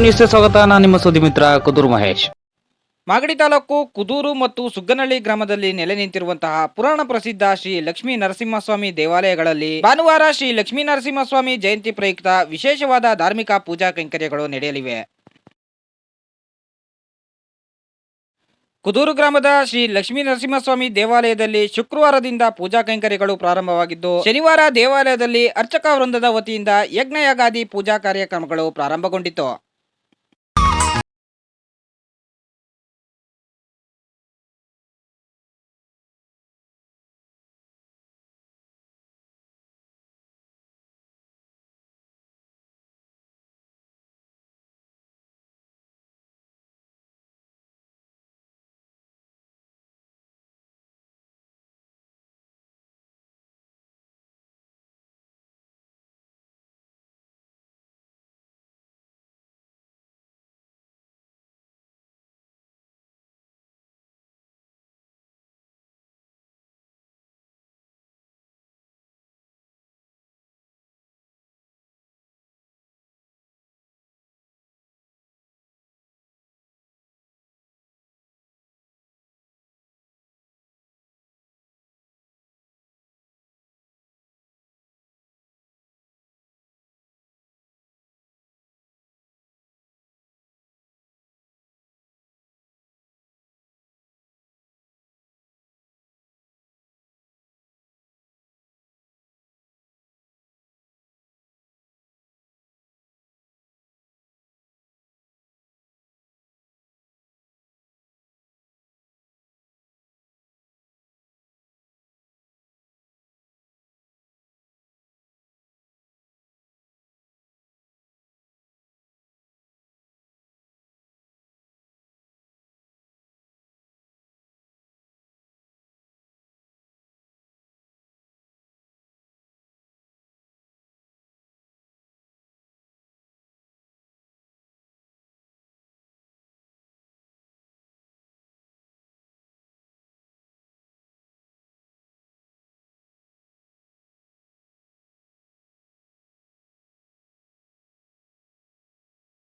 ನ್ಯೂಸ್ಗೆ ಸ್ವಾಗತ. ನಾನು ನಿಮ್ಮ ಸುದ್ದಿ ಮಿತ್ರ ಕುದೂರು ಮಹೇಶ್. ಮಾಗಡಿ ತಾಲೂಕು ಕುದೂರು ಮತ್ತು ಸುಗ್ಗನಹಳ್ಳಿ ಗ್ರಾಮದಲ್ಲಿ ನೆಲೆ ನಿಂತಿರುವಂತಹ ಪುರಾಣ ಪ್ರಸಿದ್ಧ ಶ್ರೀ ಲಕ್ಷ್ಮೀ ನರಸಿಂಹಸ್ವಾಮಿ ದೇವಾಲಯಗಳಲ್ಲಿ ಭಾನುವಾರ ಶ್ರೀ ಲಕ್ಷ್ಮೀ ನರಸಿಂಹಸ್ವಾಮಿ ಜಯಂತಿ ಪ್ರಯುಕ್ತ ವಿಶೇಷವಾದ ಧಾರ್ಮಿಕ ಪೂಜಾ ಕೈಂಕರ್ಯಗಳು ನಡೆಯಲಿವೆ. ಕುದೂರು ಗ್ರಾಮದ ಶ್ರೀ ಲಕ್ಷ್ಮೀ ನರಸಿಂಹಸ್ವಾಮಿ ದೇವಾಲಯದಲ್ಲಿ ಶುಕ್ರವಾರದಿಂದ ಪೂಜಾ ಕೈಂಕರ್ಯಗಳು ಪ್ರಾರಂಭವಾಗಿದ್ದು, ಶನಿವಾರ ದೇವಾಲಯದಲ್ಲಿ ಅರ್ಚಕ ವೃಂದದ ವತಿಯಿಂದ ಯಜ್ಞಯಾಗಾದಿ ಪೂಜಾ ಕಾರ್ಯಕ್ರಮಗಳು ಪ್ರಾರಂಭಗೊಂಡಿತು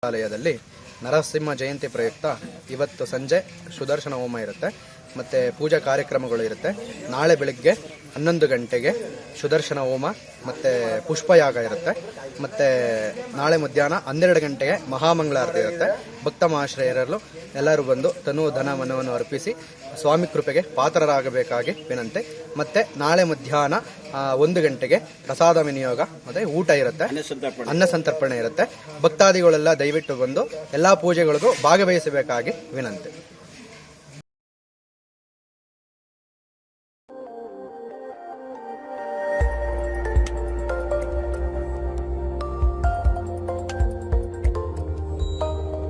ಆಲಯದಲ್ಲಿ ನರಸಿಂಹ ಜಯಂತಿ ಪ್ರಯುಕ್ತ ಇವತ್ತು ಸಂಜೆ ಸುದರ್ಶನ ಹೋಮ ಇರುತ್ತೆ. ಮತ್ತು ಪೂಜಾ ಕಾರ್ಯಕ್ರಮಗಳು ಇರುತ್ತೆ. ನಾಳೆ ಬೆಳಗ್ಗೆ ಹನ್ನೊಂದು ಗಂಟೆಗೆ ಸುದರ್ಶನ ಹೋಮ, ಮತ್ತು ಪುಷ್ಪಯಾಗ ಇರುತ್ತೆ. ಮತ್ತು ನಾಳೆ ಮಧ್ಯಾಹ್ನ ಹನ್ನೆರಡು ಗಂಟೆಗೆ ಮಹಾಮಂಗಳಾರತಿ ಇರುತ್ತೆ. ಭಕ್ತ ಮಹಾಶ್ರಯರಲ್ಲೂ ಎಲ್ಲರೂ ಬಂದು ತನು ಧನ ಮನವನ್ನು ಅರ್ಪಿಸಿ ಸ್ವಾಮಿ ಕೃಪೆಗೆ ಪಾತ್ರರಾಗಬೇಕಾಗಿ ವಿನಂತಿ. ಮತ್ತು ನಾಳೆ ಮಧ್ಯಾಹ್ನ ಒಂದು ಗಂಟೆಗೆ ಪ್ರಸಾದ ವಿನಿಯೋಗ ಮತ್ತೆ ಊಟ ಇರುತ್ತೆ. ಅನ್ನ ಸಂತರ್ಪಣೆ ಇರುತ್ತೆ. ಭಕ್ತಾದಿಗಳೆಲ್ಲ ದಯವಿಟ್ಟು ಬಂದು ಎಲ್ಲಾ ಪೂಜೆಗಳಿಗೂ ಭಾಗವಹಿಸಬೇಕಾಗಿ ವಿನಂತಿ.